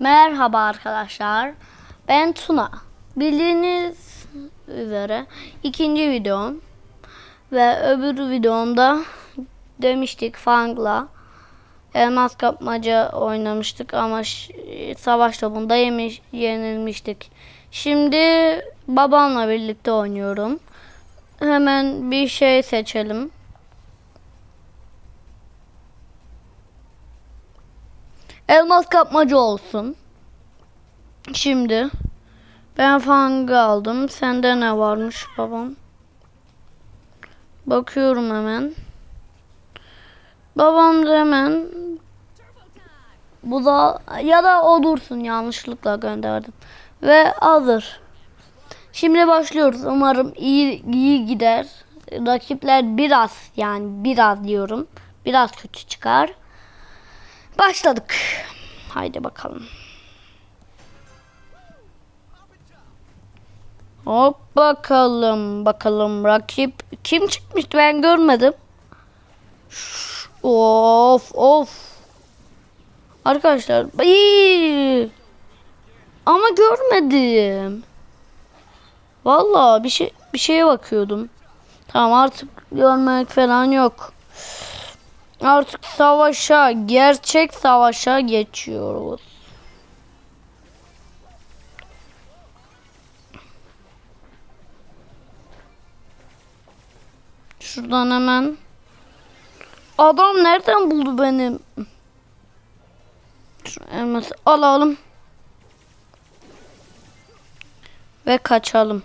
Merhaba arkadaşlar. Ben Tuna. Bildiğiniz üzere ikinci videom ve öbür videomda demiştik Fang'la elmas kapmaca oynamıştık ama savaş topunda yemiş, yenilmiştik. Şimdi babamla birlikte oynuyorum. Hemen bir şey seçelim. Elmas kapmaca olsun. Şimdi ben fangı aldım. Sende ne varmış babam? Bakıyorum hemen. Babam da hemen bu da ya da o dursun yanlışlıkla gönderdim. Ve hazır. Şimdi başlıyoruz. Umarım iyi iyi gider. Rakipler biraz yani biraz diyorum. Biraz kötü çıkar. Başladık. Haydi bakalım. Hop bakalım. Bakalım rakip kim çıkmıştı ben görmedim. Of of. Arkadaşlar. Ay. Ama görmedim. Vallahi bir şey bir şeye bakıyordum. Tamam artık görmek falan yok. Artık savaşa, gerçek savaşa geçiyoruz. Şuradan hemen. Adam nereden buldu benim? Şu elması alalım. Ve kaçalım.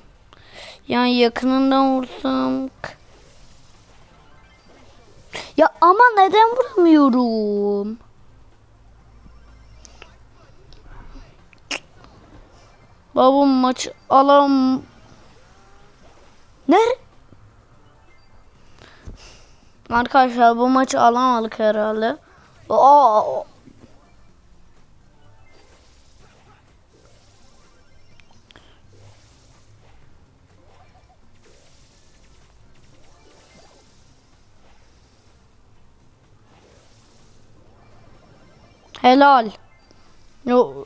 Yani yakınından vursam. Ya ama neden vuramıyorum? Babam maç alam. Ne? Arkadaşlar bu maçı alamadık herhalde. Aa, helal. Yo.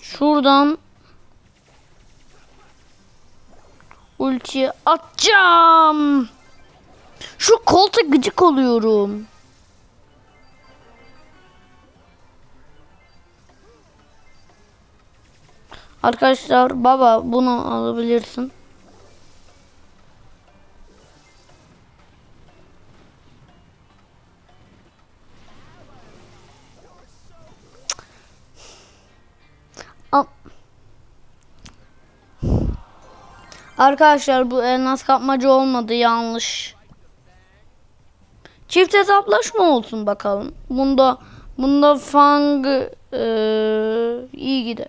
Şuradan ulti atacağım. Şu kolta gıcık oluyorum. Arkadaşlar baba bunu alabilirsin. Arkadaşlar bu elmas kapmaca olmadı yanlış. Çift hesaplaşma olsun bakalım. Bunda bunda Fang eee, iyi gider.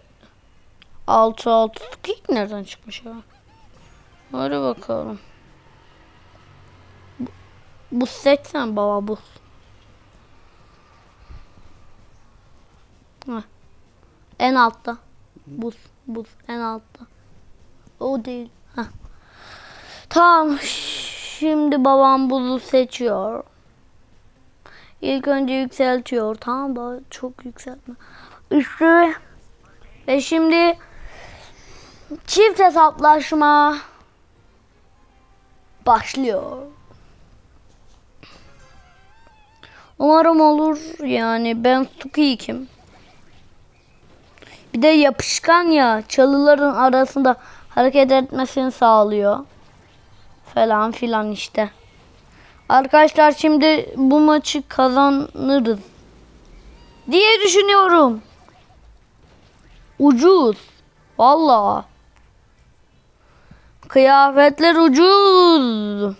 6 6 ilk nereden çıkmış ya? Hadi bakalım. Bu, bu seçsen baba bu. Heh. En altta. Buz, buz en altta. O değil. Heh. Tamam. Şimdi babam buzu seçiyor. İlk önce yükseltiyor. Tamam da çok yükseltme. Üstü. Ve şimdi çift hesaplaşma başlıyor. Umarım olur. Yani ben Suki kim? Bir de yapışkan ya çalıların arasında hareket etmesini sağlıyor. Falan filan işte. Arkadaşlar şimdi bu maçı kazanırız diye düşünüyorum. Ucuz. Vallahi. Kıyafetler ucuz.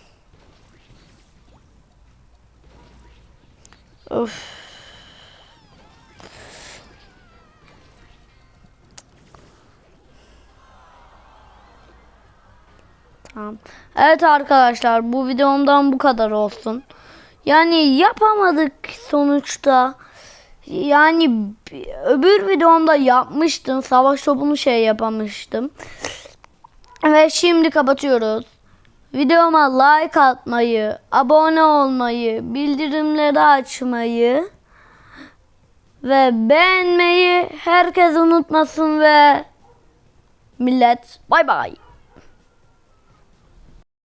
Öf. Evet arkadaşlar bu videomdan bu kadar olsun. Yani yapamadık sonuçta. Yani öbür videomda yapmıştım. Savaş topunu şey yapamıştım. Ve şimdi kapatıyoruz. videoma like atmayı, abone olmayı, bildirimleri açmayı ve beğenmeyi herkes unutmasın ve millet bay bay.